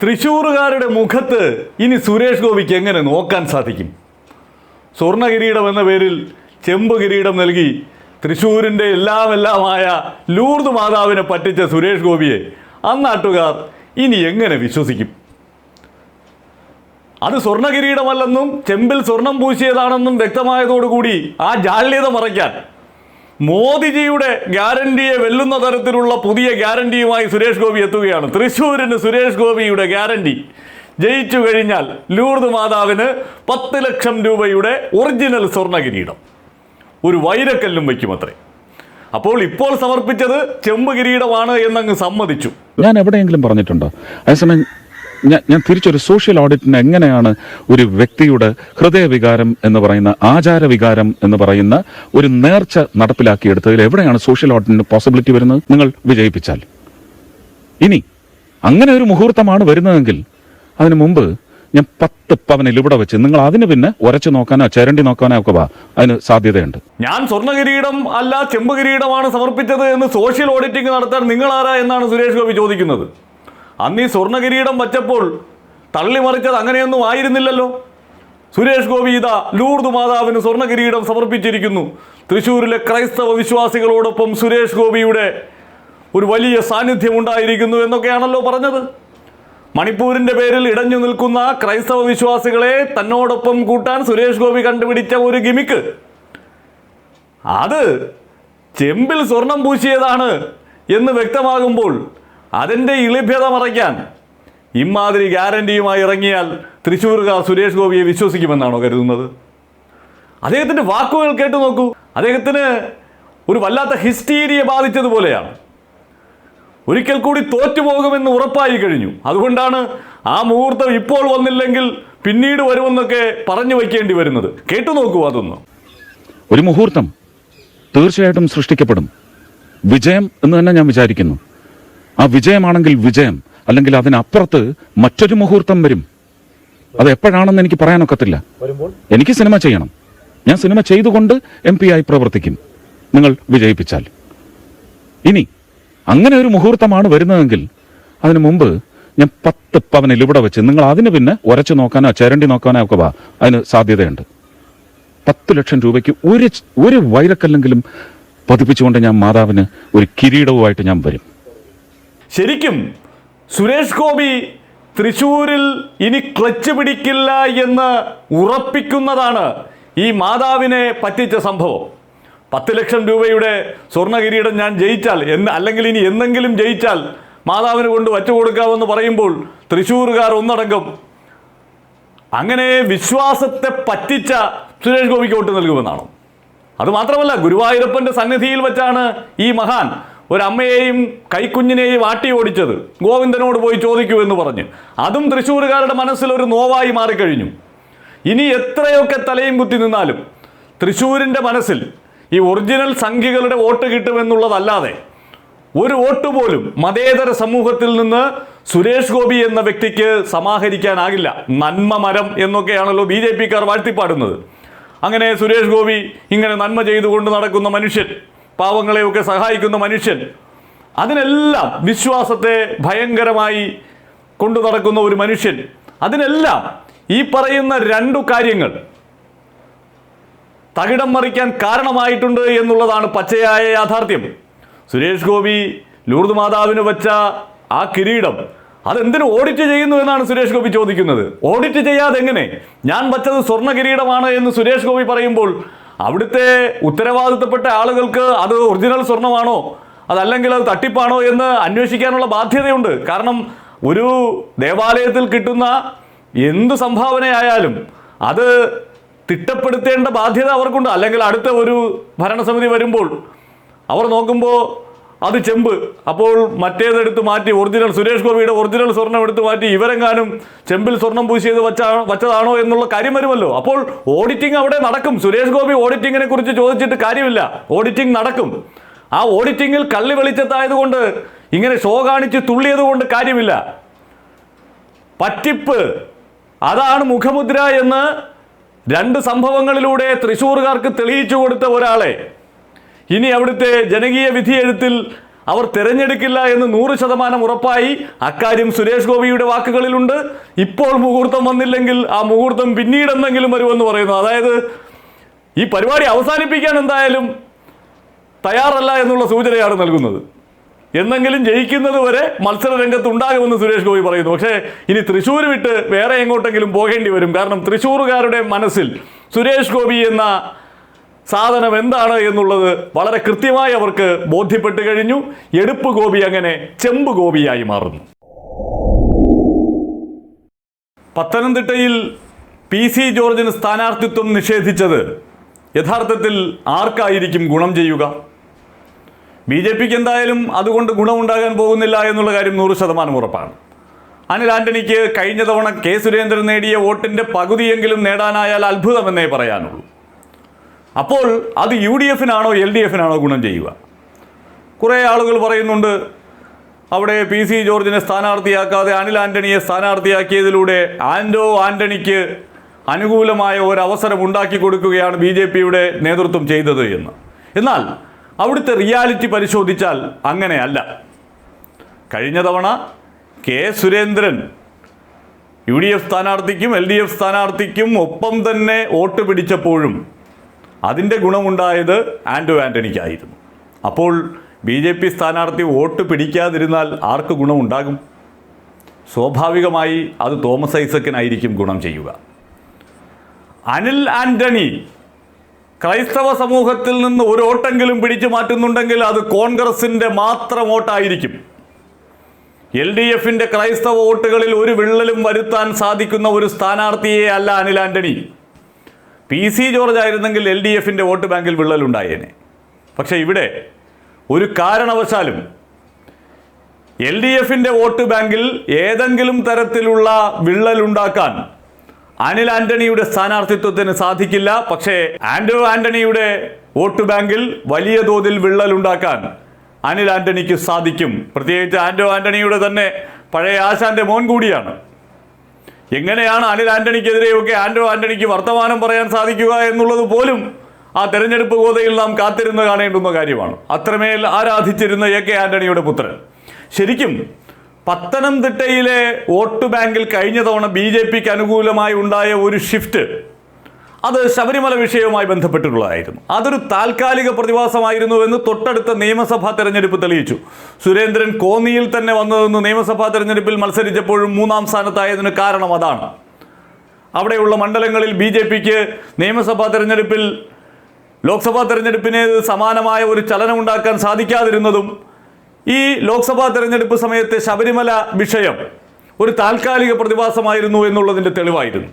തൃശ്ശൂറുകാരുടെ മുഖത്ത് ഇനി സുരേഷ് ഗോപിക്ക് എങ്ങനെ നോക്കാൻ സാധിക്കും? സ്വർണ കിരീടം എന്ന പേരിൽ ചെമ്പ് കിരീടം നൽകി തൃശ്ശൂരിന്റെ എല്ലാം എല്ലാമായ ലൂർദ് മാതാവിനെ പറ്റിച്ച സുരേഷ് ഗോപിയെ അന്നാട്ടുകാർ ഇനി എങ്ങനെ വിശ്വസിക്കും? അത് സ്വർണ കിരീടമല്ലെന്നും ചെമ്പിൽ സ്വർണം പൂശിയതാണെന്നും വ്യക്തമായതോടുകൂടി ആ ജാള്യത മറയ്ക്കാൻ മോദിജിയുടെ ഗ്യാരണ്ടിയെ വെല്ലുന്ന തരത്തിലുള്ള പുതിയ ഗ്യാരണ്ടിയുമായി സുരേഷ് ഗോപി എത്തുകയാണ്. തൃശ്ശൂരിന് സുരേഷ് ഗോപിയുടെ ഗ്യാരണ്ടി ജയിച്ചു കഴിഞ്ഞാൽ ലൂർദ് മാതാവിന് പത്ത് ലക്ഷം രൂപയുടെ ഒറിജിനൽ സ്വർണ കിരീടം ഒരു വൈരക്കല്ലും വയ്ക്കുമത്രേ. അപ്പോൾ ഇപ്പോൾ സമർപ്പിച്ചത് ചെമ്പ് കിരീടമാണ് എന്നങ്ങ് സമ്മതിച്ചു. ഞാൻ എവിടെയെങ്കിലും പറഞ്ഞിട്ടുണ്ടോ? അതേസമയം ഞാൻ തിരിച്ചൊരു സോഷ്യൽ ഓഡിറ്റിന് എങ്ങനെയാണ് ഒരു വ്യക്തിയുടെ ഹൃദയവികാരം എന്ന് പറയുന്ന ആചാരവികാരം എന്ന് പറയുന്ന ഒരു നേർച്ച നടപ്പിലാക്കിയെടുത്തതിൽ എവിടെയാണ് സോഷ്യൽ ഓഡിറ്റിന് പോസിബിലിറ്റി വരുന്നത്? നിങ്ങൾ വിജയിപ്പിച്ചാൽ. ഇനി അങ്ങനെ ഒരു മുഹൂർത്തമാണ് വരുന്നതെങ്കിൽ അതിനു മുമ്പ് ഞാൻ പത്ത് പവനിൽ ഇവിടെ വെച്ച് നിങ്ങൾ അതിന് പിന്നെ ഉരച്ചു നോക്കാനോ ചേരണ്ടി നോക്കാനോ ഒക്കെ വാ. അതിന് സാധ്യതയുണ്ട്. ഞാൻ സ്വർണ കിരീടം അല്ല ചെമ്പ് കിരീടമാണ് സമർപ്പിച്ചത് എന്ന് സോഷ്യൽ ഓഡിറ്റിംഗ് നടത്താൻ നിങ്ങൾ ആരാ എന്നാണ് സുരേഷ് ഗോപി ചോദിക്കുന്നത്. അന്ന് ഈ സ്വർണകിരീടം വച്ചപ്പോൾ തള്ളിമറിച്ചത് അങ്ങനെയൊന്നും ആയിരുന്നില്ലല്ലോ. സുരേഷ് ഗോപി ഇതാ ലൂർദ് മാതാവിന് സ്വർണകിരീടം സമർപ്പിച്ചിരിക്കുന്നു. തൃശ്ശൂരിലെ ക്രൈസ്തവ വിശ്വാസികളോടൊപ്പം സുരേഷ് ഗോപിയുടെ ഒരു വലിയ സാന്നിധ്യം ഉണ്ടായിരിക്കുന്നു എന്നൊക്കെയാണല്ലോ പറഞ്ഞത്. മണിപ്പൂരിന്റെ പേരിൽ ഇടഞ്ഞു നിൽക്കുന്ന ക്രൈസ്തവ വിശ്വാസികളെ തന്നോടൊപ്പം കൂട്ടാൻ സുരേഷ് ഗോപി കണ്ടുപിടിച്ച ഒരു ഗിമിക്ക്. അത് ചെമ്പിൽ സ്വർണം പൂശിയതാണ് എന്ന് വ്യക്തമാകുമ്പോൾ അതിന്റെ ഇളിഭ്യത മറയ്ക്കാൻ ഇമാതിരി ഗ്യാരണ്ടിയുമായി ഇറങ്ങിയാൽ തൃശ്ശൂർകാർ സുരേഷ് ഗോപിയെ വിശ്വസിക്കുമെന്നാണോ കരുതുന്നത്? അദ്ദേഹത്തിന്റെ വാക്കുകൾ കേട്ടു നോക്കൂ. അദ്ദേഹത്തിന് ഒരു വല്ലാത്ത ഹിസ്റ്റീരിയ ബാധിച്ചതുപോലെയാണ് ഒരിക്കൽ കൂടി തോറ്റുപോകുമെന്ന് ഉറപ്പായി കഴിഞ്ഞു. അതുകൊണ്ടാണ് ആ മുഹൂർത്തം ഇപ്പോൾ വന്നില്ലെങ്കിൽ പിന്നീട് വരുമെന്നൊക്കെ പറഞ്ഞു വയ്ക്കേണ്ടി വരുന്നത്. കേട്ടു നോക്കൂ അതൊന്ന്. ഒരു മുഹൂർത്തം തീർച്ചയായിട്ടും സൃഷ്ടിക്കപ്പെടും. വിജയം എന്ന് തന്നെ ഞാൻ വിചാരിക്കുന്നു. ആ വിജയമാണെങ്കിൽ വിജയം അല്ലെങ്കിൽ അതിനപ്പുറത്ത് മറ്റൊരു മുഹൂർത്തം വരും. അത് എപ്പോഴാണെന്ന് എനിക്ക് പറയാനൊക്കത്തില്ല. എനിക്ക് സിനിമ ചെയ്യണം. ഞാൻ സിനിമ ചെയ്തുകൊണ്ട് എം പി ആയി പ്രവർത്തിക്കും. നിങ്ങൾ വിജയിപ്പിച്ചാൽ. ഇനി അങ്ങനെ ഒരു മുഹൂർത്തമാണ് വരുന്നതെങ്കിൽ അതിനു മുമ്പ് ഞാൻ പത്ത് പവനിൽ ഇവിടെ വെച്ച് നിങ്ങൾ അതിന് പിന്നെ ഉരച്ചു നോക്കാനോ ചേരണ്ടി നോക്കാനോ ഒക്കെ വാ. അതിന് സാധ്യതയുണ്ട്. പത്ത് ലക്ഷം രൂപയ്ക്ക് ഒരു ഒരു വൈരക്കല്ലെങ്കിലും പതിപ്പിച്ചുകൊണ്ട് ഞാൻ മാതാവിന് ഒരു കിരീടവുമായിട്ട് ഞാൻ വരും. ശരിക്കും സുരേഷ് ഗോപി തൃശൂരിൽ ഇനി ക്ലച്ച് പിടിക്കില്ല എന്ന് ഉറപ്പിക്കുന്നതാണ് ഈ മാതാവിനെ പറ്റിച്ച സംഭവം. പത്ത് ലക്ഷം രൂപയുടെ സ്വർണ കിരീടം ഞാൻ ജയിച്ചാൽ എന്ന് അല്ലെങ്കിൽ ഇനി എന്തെങ്കിലും ജയിച്ചാൽ മാതാവിന് കൊണ്ട് വച്ചു കൊടുക്കാമെന്ന് പറയുമ്പോൾ തൃശ്ശൂരുകാർ ഒന്നടങ്കം അങ്ങനെ വിശ്വാസത്തെ പറ്റിച്ച സുരേഷ് ഗോപിക്ക് വോട്ട് നൽകുമെന്നാണ്. അതുമാത്രമല്ല ഗുരുവായൂരപ്പന്റെ സന്നിധിയിൽ വെച്ചാണ് ഈ മഹാൻ ഒരമ്മയെയും കൈക്കുഞ്ഞിനെയും വാട്ടി ഓടിച്ചത്. ഗോവിന്ദനോട് പോയി ചോദിക്കൂ എന്ന് പറഞ്ഞ്. അതും തൃശ്ശൂരുകാരുടെ മനസ്സിൽ ഒരു നോവായി മാറിക്കഴിഞ്ഞു. ഇനി എത്രയൊക്കെ തലയും കുത്തി നിന്നാലും തൃശ്ശൂരിന്റെ മനസ്സിൽ ഈ ഒറിജിനൽ സംഖ്യകളുടെ വോട്ട് കിട്ടുമെന്നുള്ളതല്ലാതെ ഒരു വോട്ട് പോലും മതേതര സമൂഹത്തിൽ നിന്ന് സുരേഷ് ഗോപി എന്ന വ്യക്തിക്ക് സമാഹരിക്കാനാകില്ല. നന്മ മരം എന്നൊക്കെയാണല്ലോ ബി ജെ പിക്കാർ വാഴ്ത്തിപ്പാടുന്നത്. അങ്ങനെ സുരേഷ് ഗോപി ഇങ്ങനെ നന്മ ചെയ്തുകൊണ്ട് നടക്കുന്ന മനുഷ്യൻ പാവങ്ങളെയൊക്കെ സഹായിക്കുന്ന മനുഷ്യൻ. അതിനെല്ലാം വിശ്വാസത്തെ ഭയങ്കരമായി കൊണ്ടു നടക്കുന്ന ഒരു മനുഷ്യൻ. അതിനെല്ലാം ഈ പറയുന്ന രണ്ടു കാര്യങ്ങൾ തകിടം മറിക്കാൻ കാരണമായിട്ടുണ്ട് എന്നുള്ളതാണ് പച്ചയായ യാഥാർത്ഥ്യം. സുരേഷ് ഗോപി ലൂർദ് മാതാവിന് വച്ച ആ കിരീടം അതെന്തിനു ഓഡിറ്റ് ചെയ്യുന്നു എന്നാണ് സുരേഷ് ഗോപി ചോദിക്കുന്നത്. ഓഡിറ്റ് ചെയ്യാതെ എങ്ങനെ ഞാൻ വച്ചത് സ്വർണ കിരീടമാണ് എന്ന് സുരേഷ് ഗോപി പറയുമ്പോൾ അവിടുത്തെ ഉത്തരവാദിത്തപ്പെട്ട ആളുകൾക്ക് അത് ഒറിജിനൽ സ്വർണമാണോ? അതല്ലെങ്കിൽ അത് തട്ടിപ്പാണോ എന്ന് അന്വേഷിക്കാനുള്ള ബാധ്യതയുണ്ട്. കാരണം ഒരു ദേവാലയത്തിൽ കിട്ടുന്ന എന്ത് സംഭാവനയായാലും അത് തിട്ടപ്പെടുത്തേണ്ട ബാധ്യത അവർക്കുണ്ട്. അല്ലെങ്കിൽ അടുത്ത ഒരു ഭരണസമിതി വരുമ്പോൾ അവർ നോക്കുമ്പോൾ അത് ചെമ്പ്. അപ്പോൾ മറ്റേതെടുത്ത് മാറ്റി ഒറിജിനൽ സുരേഷ് ഗോപിയുടെ ഒറിജിനൽ സ്വർണം എടുത്ത് മാറ്റി ഇവരെങ്ങാനും ചെമ്പിൽ സ്വർണം പൂശിയത് വച്ച വച്ചതാണോ എന്നുള്ള കാര്യം വരുമല്ലോ. അപ്പോൾ ഓഡിറ്റിംഗ് അവിടെ നടക്കും. സുരേഷ് ഗോപി ഓഡിറ്റിങ്ങിനെ കുറിച്ച് ചോദിച്ചിട്ട് കാര്യമില്ല. ഓഡിറ്റിംഗ് നടക്കും. ആ ഓഡിറ്റിങ്ങിൽ കള്ളി വെളിച്ചത്തായതുകൊണ്ട് ഇങ്ങനെ ഷോ കാണിച്ച് തുള്ളിയത് കൊണ്ട് കാര്യമില്ല. പറ്റിപ്പ്. അതാണ് മുഖമുദ്ര എന്ന് രണ്ട് സംഭവങ്ങളിലൂടെ തൃശ്ശൂർകാർക്ക് തെളിയിച്ചു കൊടുത്ത ഒരാളെ. ഇനി അവിടുത്തെ ജനകീയ വിധി എഴുത്തിൽ അവർ തിരഞ്ഞെടുക്കില്ല എന്ന് നൂറ് ശതമാനം ഉറപ്പായി. അക്കാര്യം സുരേഷ് ഗോപിയുടെ വാക്കുകളിലുണ്ട്. ഇപ്പോൾ മുഹൂർത്തം വന്നില്ലെങ്കിൽ ആ മുഹൂർത്തം പിന്നീട് എന്തെങ്കിലും വരുമെന്ന് പറയുന്നു. അതായത് ഈ പരിപാടി അവസാനിപ്പിക്കാൻ എന്തായാലും തയ്യാറല്ല എന്നുള്ള സൂചനയാണ് നൽകുന്നത്. എന്നെങ്കിലും ജയിക്കുന്നത് വരെ മത്സര രംഗത്ത് ഉണ്ടാകുമെന്ന് സുരേഷ് ഗോപി പറയുന്നു. പക്ഷേ ഇനി തൃശ്ശൂർ വിട്ട് വേറെ എങ്ങോട്ടെങ്കിലും പോകേണ്ടി വരും. കാരണം തൃശ്ശൂറുകാരുടെ മനസ്സിൽ സുരേഷ് ഗോപി എന്ന സാധനം എന്താണ് എന്നുള്ളത് വളരെ കൃത്യമായി അവർക്ക് ബോധ്യപ്പെട്ട് കഴിഞ്ഞു. എടുപ്പ് ഗോപി അങ്ങനെ ചെമ്പ് ഗോപിയായി മാറുന്നു. പത്തനംതിട്ടയിൽ പി സി ജോർജിന് സ്ഥാനാർത്ഥിത്വം നിഷേധിച്ചത് യഥാർത്ഥത്തിൽ ആർക്കായിരിക്കും ഗുണം ചെയ്യുക? ബി ജെ പിക്ക് എന്തായാലും അതുകൊണ്ട് ഗുണമുണ്ടാകാൻ പോകുന്നില്ല എന്നുള്ള കാര്യം നൂറ് ശതമാനം ഉറപ്പാണ്. അനിൽ ആന്റണിക്ക് കഴിഞ്ഞ തവണ കെ സുരേന്ദ്രൻ നേടിയ വോട്ടിന്റെ പകുതിയെങ്കിലും നേടാനായാൽ അത്ഭുതമെന്നേ പറയാനുള്ളൂ. അപ്പോൾ അത് യു ഡി എഫിനാണോ എൽ ഡി എഫിനാണോ ഗുണം ചെയ്യുക? കുറേ ആളുകൾ പറയുന്നുണ്ട് അവിടെ പി സി ജോർജിനെ സ്ഥാനാർത്ഥിയാക്കാതെ അനിൽ ആന്റണിയെ സ്ഥാനാർത്ഥിയാക്കിയതിലൂടെ ആൻഡോ ആന്റണിക്ക് അനുകൂലമായ ഒരവസരം ഉണ്ടാക്കി കൊടുക്കുകയാണ് ബി ജെ പിയുടെ നേതൃത്വം ചെയ്തത് എന്ന്. എന്നാൽ അവിടുത്തെ റിയാലിറ്റി പരിശോധിച്ചാൽ അങ്ങനെയല്ല. കഴിഞ്ഞ തവണ K Surendran U D F സ്ഥാനാർത്ഥിക്കും L D F സ്ഥാനാർത്ഥിക്കും ഒപ്പം തന്നെ വോട്ട് പിടിച്ചപ്പോഴും അതിന്റെ ഗുണമുണ്ടായത് ആൻഡു ആന്റണിക്കായിരുന്നു അപ്പോൾ ബി ജെ പി സ്ഥാനാർത്ഥി വോട്ട് പിടിക്കാതിരുന്നാൽ ആർക്ക് ഗുണമുണ്ടാകും? സ്വാഭാവികമായി അത് തോമസ് ഐസക്കിനായിരിക്കും ഗുണം ചെയ്യുക. അനിൽ ആന്റണി ക്രൈസ്തവ സമൂഹത്തിൽ നിന്ന് ഒരു വോട്ടെങ്കിലും പിടിച്ചു മാറ്റുന്നുണ്ടെങ്കിൽ അത് കോൺഗ്രസിന്റെ മാത്രം വോട്ടായിരിക്കും. എൽ ഡി എഫിന്റെ ക്രൈസ്തവ വോട്ടുകളിൽ ഒരു വിള്ളലും വരുത്താൻ സാധിക്കുന്ന ഒരു സ്ഥാനാർത്ഥിയെ അല്ല അനിൽ ആന്റണി പി സി ജോർജ് ആയിരുന്നെങ്കിൽ എൽ ഡി എഫിന്റെ വോട്ട് ബാങ്കിൽ വിള്ളലുണ്ടായേനെ പക്ഷേ ഇവിടെ ഒരു കാരണവശാലും എൽ ഡി എഫിന്റെ വോട്ട് ബാങ്കിൽ ഏതെങ്കിലും തരത്തിലുള്ള വിള്ളലുണ്ടാക്കാൻ അനിൽ ആന്റണിയുടെ സ്ഥാനാർത്ഥിത്വത്തിന് സാധിക്കില്ല. പക്ഷേ ആന്റോ ആന്റണിയുടെ വോട്ട് ബാങ്കിൽ വലിയ തോതിൽ വിള്ളലുണ്ടാക്കാൻ അനിൽ ആന്റണിക്ക് സാധിക്കും. പ്രത്യേകിച്ച് ആന്റോ ആന്റണിയുടെ തന്നെ പഴയ ആശാന്റെ മോൻ കൂടിയാണ്. എങ്ങനെയാണ് അനിൽ ആന്റണിക്കെതിരെയൊക്കെ ആന്റോ ആന്റണിക്ക് വർത്തമാനം പറയാൻ സാധിക്കുക എന്നുള്ളത് പോലും ആ തെരഞ്ഞെടുപ്പ് ഗോതയിൽ നാം കാത്തിരുന്ന് കാണേണ്ടുന്ന കാര്യമാണ്. അത്രമേൽ ആരാധിച്ചിരുന്ന എ കെ ആന്റണിയുടെ പുത്രൻ. ശരിക്കും പത്തനംതിട്ടയിലെ വോട്ട് ബാങ്കിൽ കഴിഞ്ഞ തവണ ബി ജെ പിക്ക് അനുകൂലമായി ഉണ്ടായ ഒരു ഷിഫ്റ്റ് അത് ശബരിമല വിഷയവുമായി ബന്ധപ്പെട്ടിട്ടുള്ളതായിരുന്നു അതൊരു താൽക്കാലിക പ്രതിഭാസമായിരുന്നു എന്ന് തൊട്ടടുത്ത നിയമസഭാ തെരഞ്ഞെടുപ്പ് തെളിയിച്ചു. സുരേന്ദ്രൻ കോന്നിയിൽ തന്നെ വന്നതെന്ന് നിയമസഭാ തെരഞ്ഞെടുപ്പിൽ മത്സരിച്ചപ്പോഴും മൂന്നാം സ്ഥാനത്തായതിന് കാരണം അതാണ്. അവിടെയുള്ള മണ്ഡലങ്ങളിൽ ബി ജെ പിക്ക് നിയമസഭാ തെരഞ്ഞെടുപ്പിൽ ലോക്സഭാ തെരഞ്ഞെടുപ്പിന് സമാനമായ ഒരു ചലനം ഉണ്ടാക്കാൻ സാധിക്കാതിരുന്നതും ഈ ലോക്സഭാ തെരഞ്ഞെടുപ്പ് സമയത്തെ ശബരിമല വിഷയം ഒരു താൽക്കാലിക പ്രതിഭാസമായിരുന്നു എന്നുള്ളതിന്റെ തെളിവായിരുന്നു.